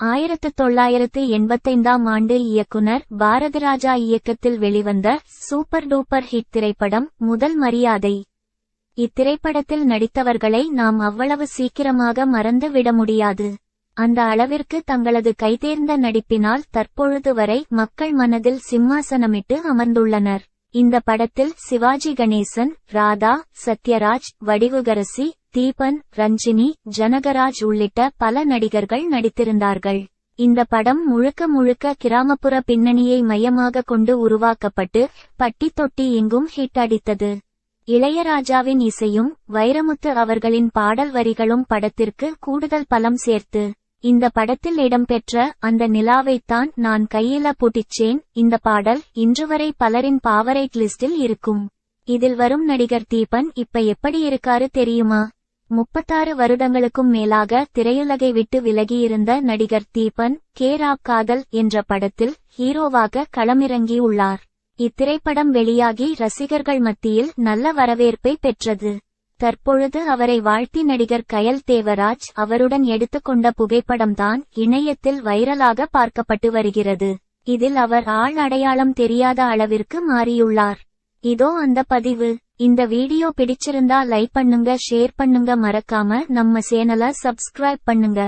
ஆயிரத்து தொள்ளாயிரத்து எண்பத்தைந்தாம் ஆண்டு இயக்குனர் பாரதிராஜா இயக்கத்தில் வெளிவந்த சூப்பர் டூப்பர் ஹிட் திரைப்படம் முதல் மரியாதை. இத்திரைப்படத்தில் நடித்தவர்களை நாம் அவ்வளவு சீக்கிரமாக மறந்து விட முடியாது. அந்த அளவிற்கு தங்களது கைதேர்ந்த நடிப்பினால் தற்பொழுது வரை மக்கள் மனதில் சிம்மாசனமிட்டு அமர்ந்துள்ளனர். இந்த படத்தில் சிவாஜி கணேசன் ராதா சத்யராஜ் வடிவுகரசி தீபன் ரஞ்சினி ஜனகராஜ் உள்ளிட்ட பல நடிகர்கள் நடித்திருந்தார்கள். இந்த படம் முழுக்க முழுக்க கிராமப்புற பின்னணியை மையமாக கொண்டு உருவாக்கப்பட்டு பட்டி தொட்டி எங்கும் ஹிட் அடித்தது. இளையராஜாவின் இசையும் வைரமுத்து அவர்களின் பாடல் வரிகளும் படத்திற்கு கூடுதல் பலம் சேர்த்து இந்த படத்தில் இடம்பெற்ற அந்த நிலாவைத்தான் நான் கையில புட்டிச்சேன் இந்த பாடல் இன்றுவரை பலரின் பாவரைட் லிஸ்டில் இருக்கும். இதில் வரும் நடிகர் தீபன் இப்ப எப்படி இருக்காரு தெரியுமா? முப்பத்தாறு வருடங்களுக்கும் மேலாக திரையுலகை விட்டு விலகியிருந்த நடிகர் தீபன் கேராப் காதல் என்ற படத்தில் ஹீரோவாக களமிறங்கியுள்ளார். இத்திரைப்படம் வெளியாகி ரசிகர்கள் மத்தியில் நல்ல வரவேற்பை பெற்றது. தற்பொழுது அவரை வாழ்த்தி நடிகர் கயல் தேவராஜ் அவருடன் எடுத்துக்கொண்ட புகைப்படம்தான் இணையத்தில் வைரலாக பார்க்கப்பட்டு வருகிறது. இதில் அவர் ஆள் அடையாளம் தெரியாத அளவிற்கு மாறியுள்ளார். இதோ அந்த பதிவு. இந்த வீடியோ பிடிச்சிருந்தா லைக் பண்ணுங்க ஷேர் பண்ணுங்க மறக்காம நம்ம சேனலை சப்ஸ்கிரைப் பண்ணுங்க.